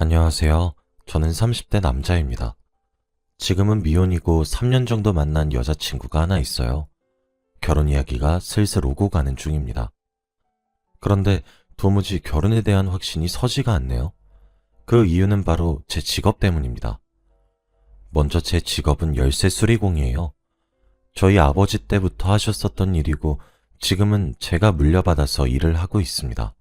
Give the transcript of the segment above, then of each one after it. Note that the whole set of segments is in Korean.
안녕하세요. 저는 30대 남자입니다. 지금은 미혼이고 3년 정도 만난 여자친구가 하나 있어요. 결혼 이야기가 슬슬 오고 가는 중입니다. 그런데 도무지 결혼에 대한 확신이 서지가 않네요. 그 이유는 바로 제 직업 때문입니다. 먼저 제 직업은 열쇠 수리공이에요. 저희 아버지 때부터 하셨었던 일이고 지금은 제가 물려받아서 일을 하고 있습니다.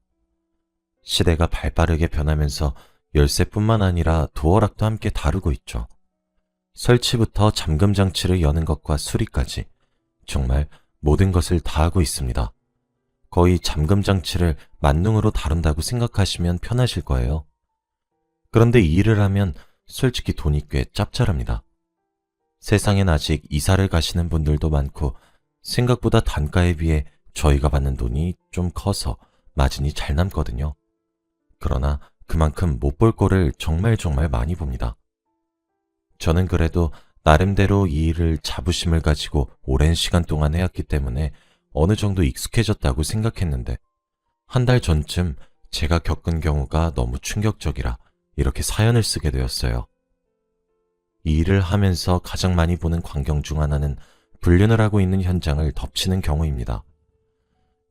시대가 발빠르게 변하면서 열쇠뿐만 아니라 도어락도 함께 다루고 있죠. 설치부터 잠금 장치를 여는 것과 수리까지 정말 모든 것을 다 하고 있습니다. 거의 잠금 장치를 만능으로 다룬다고 생각하시면 편하실 거예요. 그런데 이 일을 하면 솔직히 돈이 꽤 짭짤합니다. 세상엔 아직 이사를 가시는 분들도 많고 생각보다 단가에 비해 저희가 받는 돈이 좀 커서 마진이 잘 남거든요. 그러나 그만큼 못 볼 거를 정말 정말 많이 봅니다. 저는 그래도 나름대로 이 일을 자부심을 가지고 오랜 시간 동안 해왔기 때문에 어느 정도 익숙해졌다고 생각했는데 한 달 전쯤 제가 겪은 경우가 너무 충격적이라 이렇게 사연을 쓰게 되었어요. 이 일을 하면서 가장 많이 보는 광경 중 하나는 불륜을 하고 있는 현장을 덮치는 경우입니다.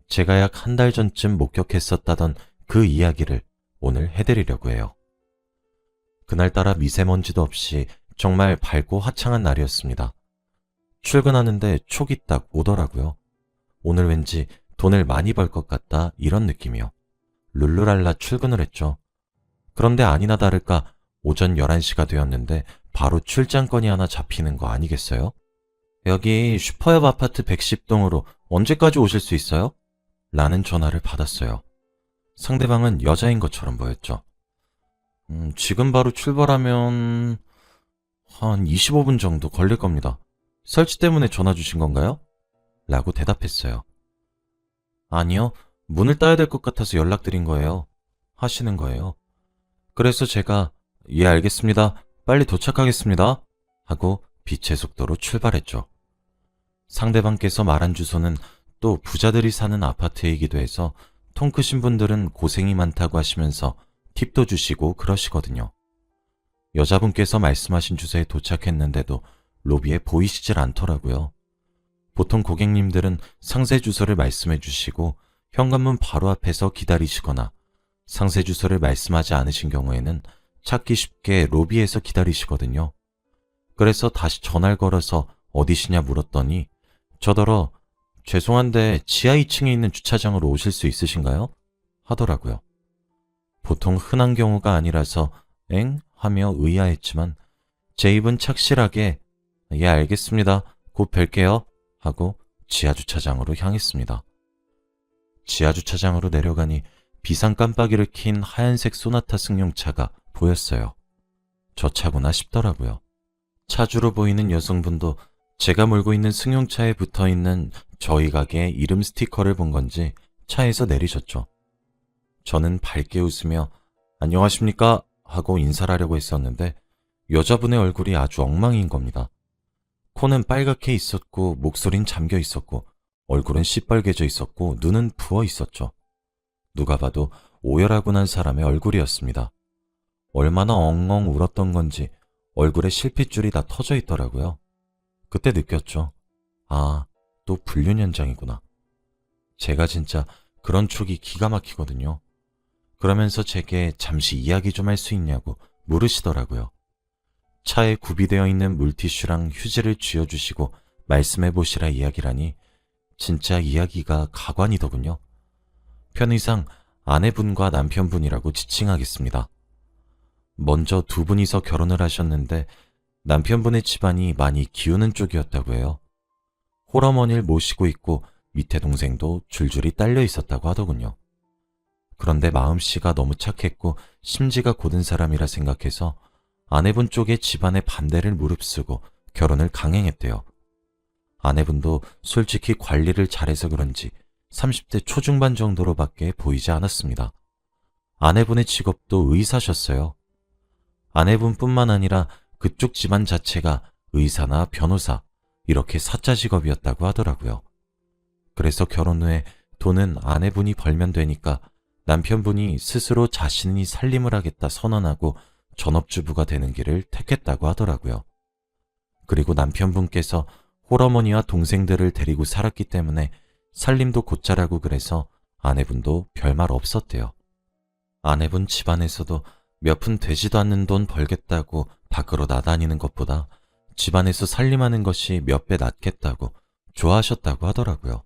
제가 약 한 달 전쯤 목격했었다던 그 이야기를 오늘 해드리려고 해요. 그날따라 미세먼지도 없이 정말 밝고 화창한 날이었습니다. 출근하는데 촉이 딱 오더라고요. 오늘 왠지 돈을 많이 벌 것 같다 이런 느낌이요. 룰루랄라 출근을 했죠. 그런데 아니나 다를까 오전 11시가 되었는데 바로 출장건이 하나 잡히는 거 아니겠어요? 여기 슈퍼엽 아파트 110동으로 언제까지 오실 수 있어요? 라는 전화를 받았어요. 상대방은 여자인 것처럼 보였죠. 음, 지금 바로 출발하면 한 25분 정도 걸릴 겁니다. 설치 때문에 전화 주신 건가요? 라고 대답했어요. 아니요, 문을 따야 될 것 같아서 연락드린 거예요. 하시는 거예요. 그래서 제가, 예, 알겠습니다. 빨리 도착하겠습니다. 하고 빛의 속도로 출발했죠. 상대방께서 말한 주소는 또 부자들이 사는 아파트이기도 해서 통 크신 분들은 고생이 많다고 하시면서 팁도 주시고 그러시거든요. 여자분께서 말씀하신 주소에 도착했는데도 로비에 보이시질 않더라고요. 보통 고객님들은 상세 주소를 말씀해 주시고 현관문 바로 앞에서 기다리시거나 상세 주소를 말씀하지 않으신 경우에는 찾기 쉽게 로비에서 기다리시거든요. 그래서 다시 전화를 걸어서 어디시냐 물었더니 저더러 죄송한데 지하 2층에 있는 주차장으로 오실 수 있으신가요? 하더라고요. 보통 흔한 경우가 아니라서 엥? 하며 의아했지만 제 입은 착실하게 예 알겠습니다. 곧 뵐게요. 하고 지하 주차장으로 향했습니다. 지하 주차장으로 내려가니 비상 깜빡이를 킨 하얀색 소나타 승용차가 보였어요. 저 차구나 싶더라고요. 차주로 보이는 여성분도 제가 몰고 있는 승용차에 붙어 있는 저희 가게 이름 스티커를 본 건지 차에서 내리셨죠. 저는 밝게 웃으며 안녕하십니까 하고 인사를 하려고 했었는데 여자분의 얼굴이 아주 엉망인 겁니다. 코는 빨갛게 있었고 목소린 잠겨 있었고 얼굴은 시뻘개져 있었고 눈은 부어 있었죠. 누가 봐도 오열하고 난 사람의 얼굴이었습니다. 얼마나 엉엉 울었던 건지 얼굴에 실핏줄이 다 터져 있더라고요. 그때 느꼈죠. 아, 또 불륜 현장이구나. 제가 진짜 그런 촉이 기가 막히거든요. 그러면서 제게 잠시 이야기 좀 할 수 있냐고 물으시더라고요. 차에 구비되어 있는 물티슈랑 휴지를 쥐어주시고 말씀해 보시라 이야기라니 진짜 이야기가 가관이더군요. 편의상 아내분과 남편분이라고 지칭하겠습니다. 먼저 두 분이서 결혼을 하셨는데 남편분의 집안이 많이 기우는 쪽이었다고 해요. 홀어머니를 모시고 있고 밑에 동생도 줄줄이 딸려 있었다고 하더군요. 그런데 마음씨가 너무 착했고 심지가 고든 사람이라 생각해서 아내분 쪽의 집안의 반대를 무릅쓰고 결혼을 강행했대요. 아내분도 솔직히 관리를 잘해서 그런지 30대 초중반 정도로밖에 보이지 않았습니다. 아내분의 직업도 의사셨어요. 아내분뿐만 아니라 그쪽 집안 자체가 의사나 변호사, 이렇게 사자 직업이었다고 하더라고요. 그래서 결혼 후에 돈은 아내분이 벌면 되니까 남편분이 스스로 자신이 살림을 하겠다 선언하고 전업주부가 되는 길을 택했다고 하더라고요. 그리고 남편분께서 홀어머니와 동생들을 데리고 살았기 때문에 살림도 곧잘하고 그래서 아내분도 별말 없었대요. 아내분 집안에서도 몇 푼 되지도 않는 돈 벌겠다고 밖으로 나다니는 것보다 집안에서 살림하는 것이 몇 배 낫겠다고 좋아하셨다고 하더라고요.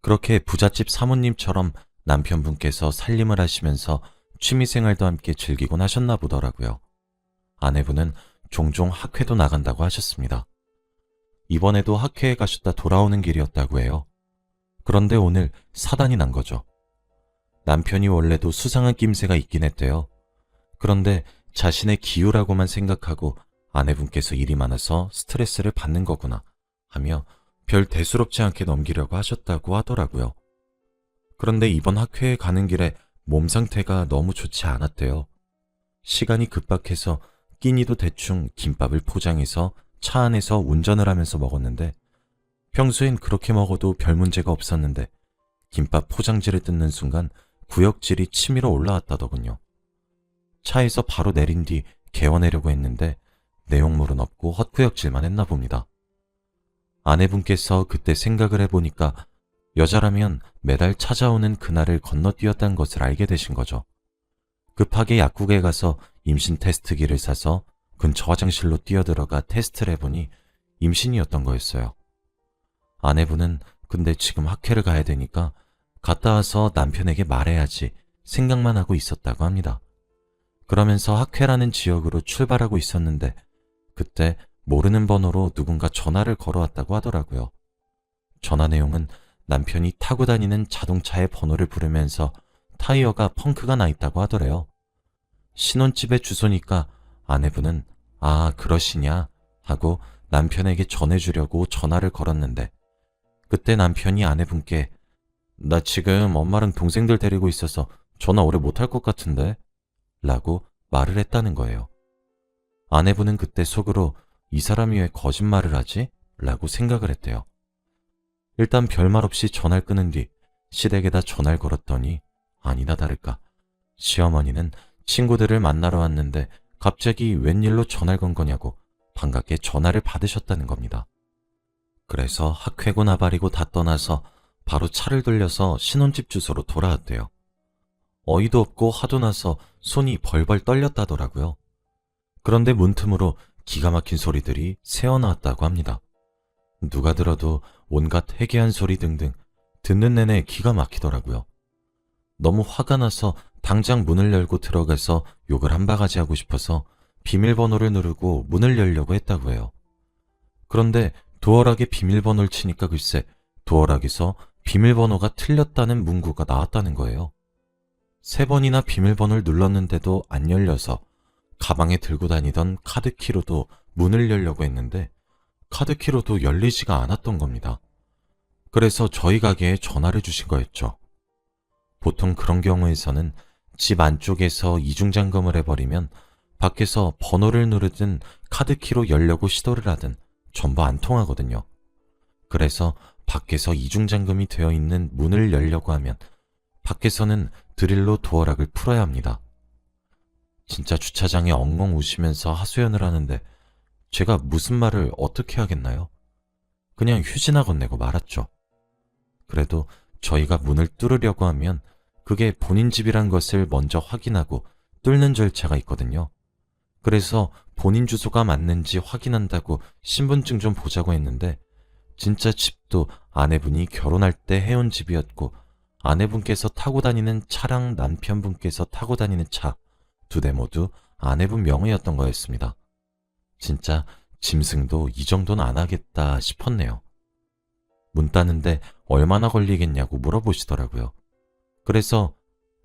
그렇게 부잣집 사모님처럼 남편분께서 살림을 하시면서 취미생활도 함께 즐기곤 하셨나 보더라고요. 아내분은 종종 학회도 나간다고 하셨습니다. 이번에도 학회에 가셨다 돌아오는 길이었다고 해요. 그런데 오늘 사단이 난 거죠. 남편이 원래도 수상한 낌새가 있긴 했대요. 그런데 자신의 기우라고만 생각하고 아내분께서 일이 많아서 스트레스를 받는 거구나 하며 별 대수롭지 않게 넘기려고 하셨다고 하더라고요. 그런데 이번 학회에 가는 길에 몸 상태가 너무 좋지 않았대요. 시간이 급박해서 끼니도 대충 김밥을 포장해서 차 안에서 운전을 하면서 먹었는데 평소엔 그렇게 먹어도 별 문제가 없었는데 김밥 포장지를 뜯는 순간 구역질이 치밀어 올라왔다더군요. 차에서 바로 내린 뒤 개원하려고 했는데 내용물은 없고 헛구역질만 했나 봅니다. 아내분께서 그때 생각을 해보니까 여자라면 매달 찾아오는 그날을 건너뛰었다는 것을 알게 되신 거죠. 급하게 약국에 가서 임신 테스트기를 사서 근처 화장실로 뛰어들어가 테스트를 해보니 임신이었던 거였어요. 아내분은 근데 지금 학회를 가야 되니까 갔다 와서 남편에게 말해야지 생각만 하고 있었다고 합니다. 그러면서 학회라는 지역으로 출발하고 있었는데 그때 모르는 번호로 누군가 전화를 걸어왔다고 하더라고요. 전화 내용은 남편이 타고 다니는 자동차의 번호를 부르면서 타이어가 펑크가 나 있다고 하더래요. 신혼집의 주소니까 아내분은 아, 그러시냐 하고 남편에게 전해주려고 전화를 걸었는데 그때 남편이 아내분께 나 지금 엄마랑 동생들 데리고 있어서 전화 오래 못할 것 같은데 라고 말을 했다는 거예요. 아내분은 그때 속으로 이 사람이 왜 거짓말을 하지? 라고 생각을 했대요. 일단 별말 없이 전화를 끊은 뒤 시댁에다 전화를 걸었더니 아니나 다를까 시어머니는 친구들을 만나러 왔는데 갑자기 웬일로 전화를 건 거냐고 반갑게 전화를 받으셨다는 겁니다. 그래서 학회고 나발이고 다 떠나서 바로 차를 돌려서 신혼집 주소로 돌아왔대요. 어이도 없고 하도 나서 손이 벌벌 떨렸다더라고요. 그런데 문틈으로 기가 막힌 소리들이 새어나왔다고 합니다. 누가 들어도 온갖 해괴한 소리 등등 듣는 내내 기가 막히더라고요. 너무 화가 나서 당장 문을 열고 들어가서 욕을 한 바가지 하고 싶어서 비밀번호를 누르고 문을 열려고 했다고 해요. 그런데 도어락에 비밀번호를 치니까 글쎄 도어락에서 비밀번호가 틀렸다는 문구가 나왔다는 거예요. 세 번이나 비밀번호를 눌렀는데도 안 열려서 가방에 들고 다니던 카드키로도 문을 열려고 했는데 카드키로도 열리지가 않았던 겁니다. 그래서 저희 가게에 전화를 주신 거였죠. 보통 그런 경우에서는 집 안쪽에서 이중잠금을 해버리면 밖에서 번호를 누르든 카드키로 열려고 시도를 하든 전부 안 통하거든요. 그래서 밖에서 이중잠금이 되어 있는 문을 열려고 하면 밖에서는 드릴로 도어락을 풀어야 합니다. 진짜 주차장에 엉엉 우시면서 하소연을 하는데 제가 무슨 말을 어떻게 하겠나요? 그냥 휴지나 건네고 말았죠. 그래도 저희가 문을 뚫으려고 하면 그게 본인 집이란 것을 먼저 확인하고 뚫는 절차가 있거든요. 그래서 본인 주소가 맞는지 확인한다고 신분증 좀 보자고 했는데 진짜 집도 아내분이 결혼할 때 해온 집이었고 아내분께서 타고 다니는 차랑 남편분께서 타고 다니는 차 두 대 모두 아내분 명의였던 거였습니다. 진짜 짐승도 이 정도는 안 하겠다 싶었네요. 문 따는데 얼마나 걸리겠냐고 물어보시더라고요. 그래서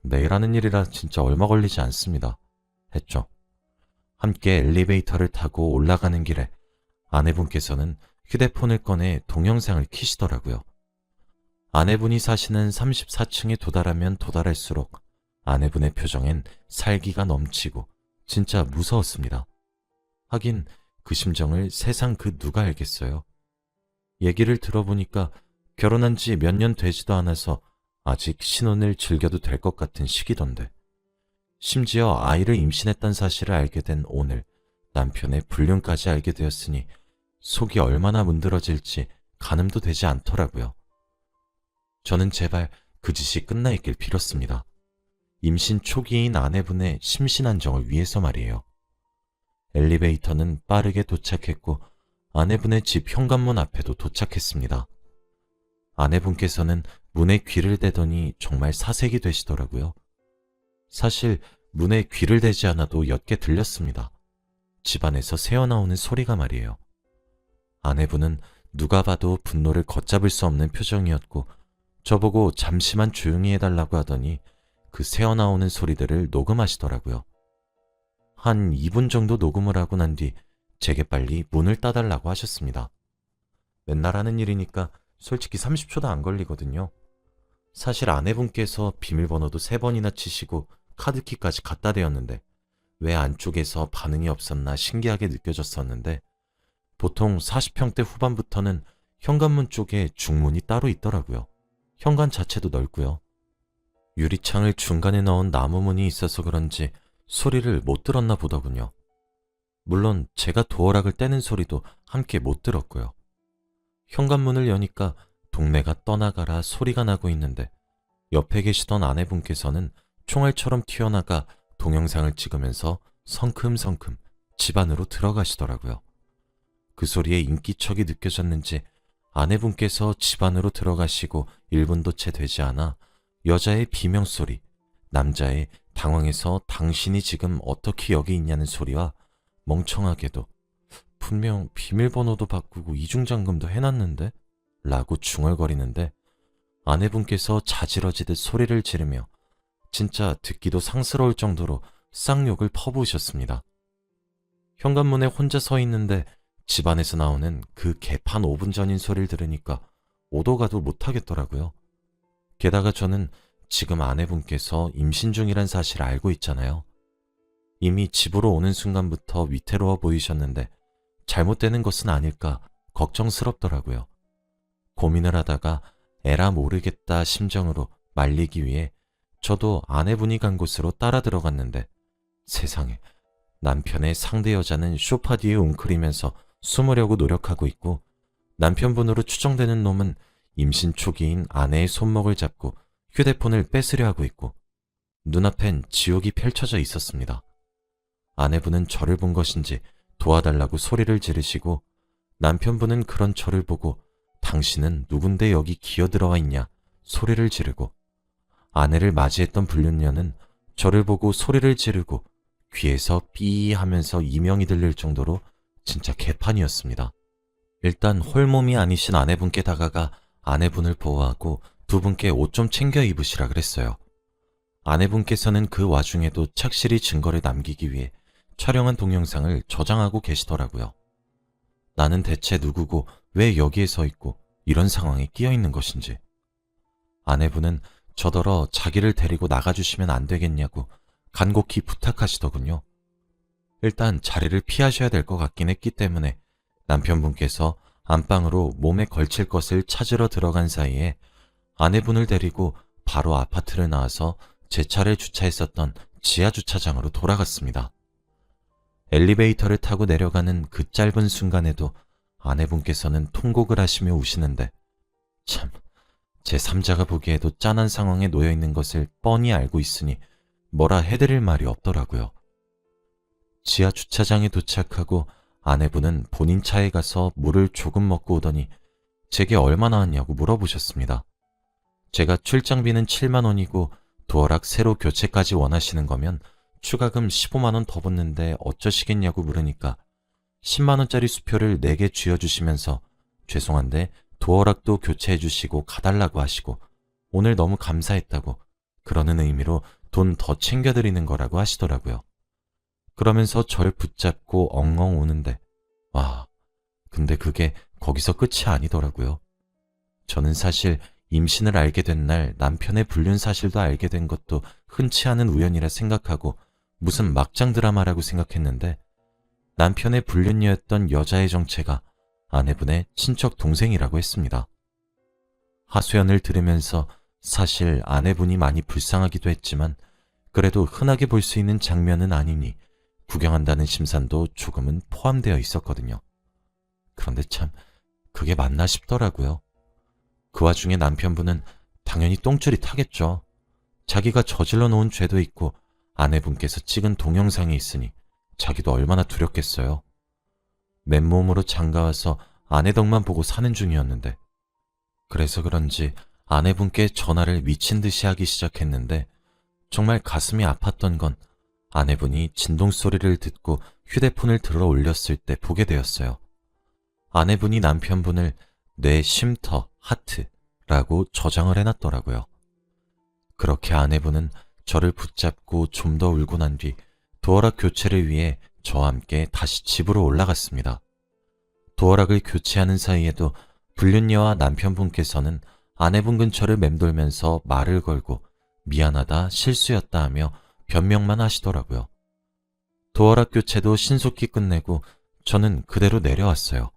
내일 하는 일이라 진짜 얼마 걸리지 않습니다. 했죠. 함께 엘리베이터를 타고 올라가는 길에 아내분께서는 휴대폰을 꺼내 동영상을 키시더라고요. 아내분이 사시는 34층에 도달하면 도달할수록 아내분의 표정엔 살기가 넘치고 진짜 무서웠습니다. 하긴 그 심정을 세상 그 누가 알겠어요. 얘기를 들어보니까 결혼한 지 몇 년 되지도 않아서 아직 신혼을 즐겨도 될 것 같은 시기던데. 심지어 아이를 임신했던 사실을 알게 된 오늘 남편의 불륜까지 알게 되었으니 속이 얼마나 문드러질지 가늠도 되지 않더라고요. 저는 제발 그 짓이 끝나 있길 빌었습니다. 임신 초기인 아내분의 심신 안정을 위해서 말이에요. 엘리베이터는 빠르게 도착했고 아내분의 집 현관문 앞에도 도착했습니다. 아내분께서는 문에 귀를 대더니 정말 사색이 되시더라고요. 사실 문에 귀를 대지 않아도 옅게 들렸습니다. 집안에서 새어나오는 소리가 말이에요. 아내분은 누가 봐도 분노를 걷잡을 수 없는 표정이었고 저보고 잠시만 조용히 해달라고 하더니 그 새어나오는 소리들을 녹음하시더라고요. 한 2분 정도 녹음을 하고 난 뒤 제게 빨리 문을 따달라고 하셨습니다. 맨날 하는 일이니까 솔직히 30초도 안 걸리거든요. 사실 아내분께서 비밀번호도 3번이나 치시고 카드키까지 갖다 대었는데 왜 안쪽에서 반응이 없었나 신기하게 느껴졌었는데 보통 40평대 후반부터는 현관문 쪽에 중문이 따로 있더라고요. 현관 자체도 넓고요. 유리창을 중간에 넣은 나무문이 있어서 그런지 소리를 못 들었나 보더군요. 물론 제가 도어락을 떼는 소리도 함께 못 들었고요. 현관문을 여니까 동네가 떠나가라 소리가 나고 있는데 옆에 계시던 아내분께서는 총알처럼 튀어나가 동영상을 찍으면서 성큼성큼 집 안으로 들어가시더라고요. 그 소리에 인기척이 느껴졌는지 아내분께서 집 안으로 들어가시고 1분도 채 되지 않아 여자의 비명소리, 남자의 당황해서 당신이 지금 어떻게 여기 있냐는 소리와 멍청하게도 분명 비밀번호도 바꾸고 이중잠금도 해놨는데? 라고 중얼거리는데 아내분께서 자지러지듯 소리를 지르며 진짜 듣기도 상스러울 정도로 쌍욕을 퍼부으셨습니다. 현관문에 혼자 서 있는데 집안에서 나오는 그 개판 5분 전인 소리를 들으니까 오도 가도 못하겠더라고요. 게다가 저는 지금 아내분께서 임신 중이란 사실을 알고 있잖아요. 이미 집으로 오는 순간부터 위태로워 보이셨는데 잘못되는 것은 아닐까 걱정스럽더라고요. 고민을 하다가 에라 모르겠다 심정으로 말리기 위해 저도 아내분이 간 곳으로 따라 들어갔는데 세상에 남편의 상대 여자는 쇼파 뒤에 웅크리면서 숨으려고 노력하고 있고 남편분으로 추정되는 놈은 임신 초기인 아내의 손목을 잡고 휴대폰을 뺏으려 하고 있고 눈앞엔 지옥이 펼쳐져 있었습니다. 아내분은 저를 본 것인지 도와달라고 소리를 지르시고 남편분은 그런 저를 보고 당신은 누군데 여기 기어들어와 있냐 소리를 지르고 아내를 맞이했던 불륜녀는 저를 보고 소리를 지르고 귀에서 삐 하면서 이명이 들릴 정도로 진짜 개판이었습니다. 일단 홀몸이 아니신 아내분께 다가가 아내분을 보호하고 두 분께 옷 좀 챙겨 입으시라 그랬어요. 아내분께서는 그 와중에도 착실히 증거를 남기기 위해 촬영한 동영상을 저장하고 계시더라고요. 나는 대체 누구고 왜 여기에 서 있고 이런 상황에 끼어 있는 것인지. 아내분은 저더러 자기를 데리고 나가주시면 안 되겠냐고 간곡히 부탁하시더군요. 일단 자리를 피하셔야 될 것 같긴 했기 때문에 남편분께서 안방으로 몸에 걸칠 것을 찾으러 들어간 사이에 아내분을 데리고 바로 아파트를 나와서 제 차를 주차했었던 지하 주차장으로 돌아갔습니다. 엘리베이터를 타고 내려가는 그 짧은 순간에도 아내분께서는 통곡을 하시며 우시는데 참, 제 3자가 보기에도 짠한 상황에 놓여 있는 것을 뻔히 알고 있으니 뭐라 해드릴 말이 없더라고요. 지하 주차장에 도착하고 아내분은 본인 차에 가서 물을 조금 먹고 오더니 제게 얼마 나 왔냐고 물어보셨습니다. 제가 출장비는 7만 원이고 도어락 새로 교체까지 원하시는 거면 추가금 15만 원 더 붙는데 어쩌시겠냐고 물으니까 10만 원짜리 수표를 4개 쥐어주시면서 죄송한데 도어락도 교체해 주시고 가달라고 하시고 오늘 너무 감사했다고 그러는 의미로 돈 더 챙겨드리는 거라고 하시더라고요. 그러면서 저를 붙잡고 엉엉 우는데 와 근데 그게 거기서 끝이 아니더라고요. 저는 사실 임신을 알게 된 날 남편의 불륜 사실도 알게 된 것도 흔치 않은 우연이라 생각하고 무슨 막장 드라마라고 생각했는데 남편의 불륜녀였던 여자의 정체가 아내분의 친척 동생이라고 했습니다. 하소연을 들으면서 사실 아내분이 많이 불쌍하기도 했지만 그래도 흔하게 볼 수 있는 장면은 아니니 구경한다는 심산도 조금은 포함되어 있었거든요. 그런데 참 그게 맞나 싶더라고요. 그 와중에 남편분은 당연히 똥줄이 타겠죠. 자기가 저질러 놓은 죄도 있고 아내분께서 찍은 동영상이 있으니 자기도 얼마나 두렵겠어요. 맨몸으로 장가와서 아내 덕만 보고 사는 중이었는데 그래서 그런지 아내분께 전화를 미친 듯이 하기 시작했는데 정말 가슴이 아팠던 건 아내분이 진동 소리를 듣고 휴대폰을 들어 올렸을 때 보게 되었어요. 아내분이 남편분을 내 쉼터 하트라고 저장을 해놨더라고요. 그렇게 아내분은 저를 붙잡고 좀 더 울고 난 뒤 도어락 교체를 위해 저와 함께 다시 집으로 올라갔습니다. 도어락을 교체하는 사이에도 불륜녀와 남편분께서는 아내분 근처를 맴돌면서 말을 걸고 미안하다, 실수였다 하며 변명만 하시더라고요. 도어락 교체도 신속히 끝내고 저는 그대로 내려왔어요.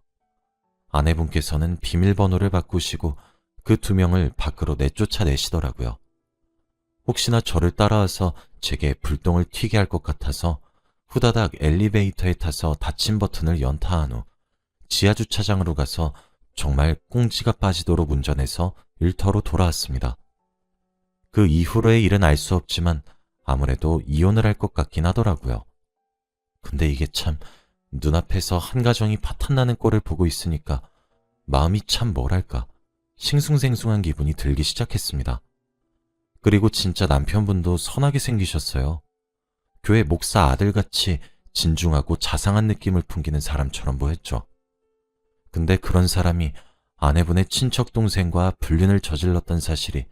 아내분께서는 비밀번호를 바꾸시고 그 두 명을 밖으로 내쫓아내시더라고요. 혹시나 저를 따라와서 제게 불똥을 튀게 할 것 같아서 후다닥 엘리베이터에 타서 닫힌 버튼을 연타한 후 지하주차장으로 가서 정말 꽁지가 빠지도록 운전해서 일터로 돌아왔습니다. 그 이후로의 일은 알 수 없지만 아무래도 이혼을 할 것 같긴 하더라고요. 근데 이게 참 눈앞에서 한 가정이 파탄나는 꼴을 보고 있으니까 마음이 참 뭐랄까 싱숭생숭한 기분이 들기 시작했습니다. 그리고 진짜 남편분도 선하게 생기셨어요. 교회 목사 아들같이 진중하고 자상한 느낌을 풍기는 사람처럼 보였죠. 근데 그런 사람이 아내분의 친척 동생과 불륜을 저질렀던 사실이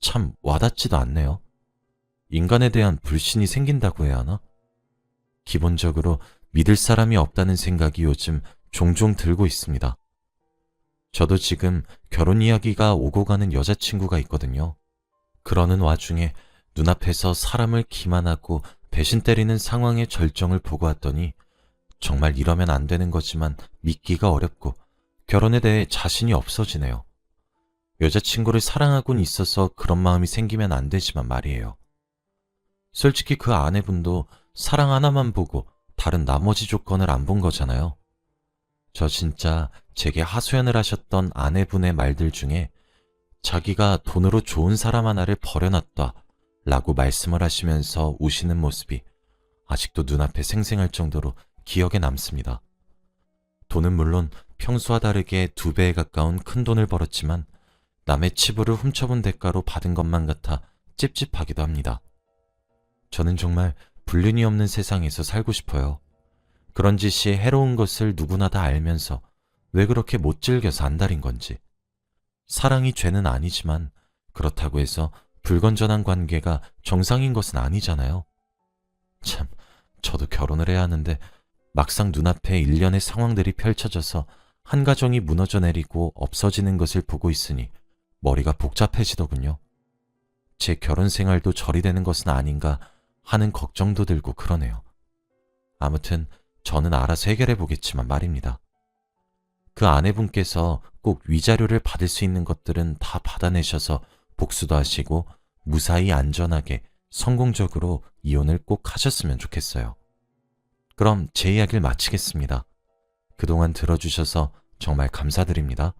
참 와닿지도 않네요. 인간에 대한 불신이 생긴다고 해야 하나? 기본적으로 믿을 사람이 없다는 생각이 요즘 종종 들고 있습니다. 저도 지금 결혼 이야기가 오고 가는 여자친구가 있거든요. 그러는 와중에 눈앞에서 사람을 기만하고 배신 때리는 상황의 절정을 보고 왔더니 정말 이러면 안 되는 거지만 믿기가 어렵고 결혼에 대해 자신이 없어지네요. 여자친구를 사랑하곤 있어서 그런 마음이 생기면 안 되지만 말이에요. 솔직히 그 아내분도 사랑 하나만 보고 다른 나머지 조건을 안 본 거잖아요. 저 진짜 제게 하소연을 하셨던 아내분의 말들 중에 자기가 돈으로 좋은 사람 하나를 버려놨다 라고 말씀을 하시면서 우시는 모습이 아직도 눈앞에 생생할 정도로 기억에 남습니다. 돈은 물론 평소와 다르게 두 배에 가까운 큰 돈을 벌었지만 남의 치부를 훔쳐본 대가로 받은 것만 같아 찝찝하기도 합니다. 저는 정말 불륜이 없는 세상에서 살고 싶어요. 그런 짓이 해로운 것을 누구나 다 알면서 왜 그렇게 못 즐겨서 안달인 건지. 사랑이 죄는 아니지만 그렇다고 해서 불건전한 관계가 정상인 것은 아니잖아요. 참, 저도 결혼을 해야 하는데 막상 눈앞에 일련의 상황들이 펼쳐져서 한 가정이 무너져 내리고 없어지는 것을 보고 있으니 머리가 복잡해지더군요. 제 결혼 생활도 절이 되는 것은 아닌가 하는 걱정도 들고 그러네요. 아무튼 저는 알아서 해결해 보겠지만 말입니다. 그 아내분께서 꼭 위자료를 받을 수 있는 것들은 다 받아내셔서 복수도 하시고 무사히 안전하게 성공적으로 이혼을 꼭 하셨으면 좋겠어요. 그럼 제 이야기를 마치겠습니다. 그동안 들어주셔서 정말 감사드립니다.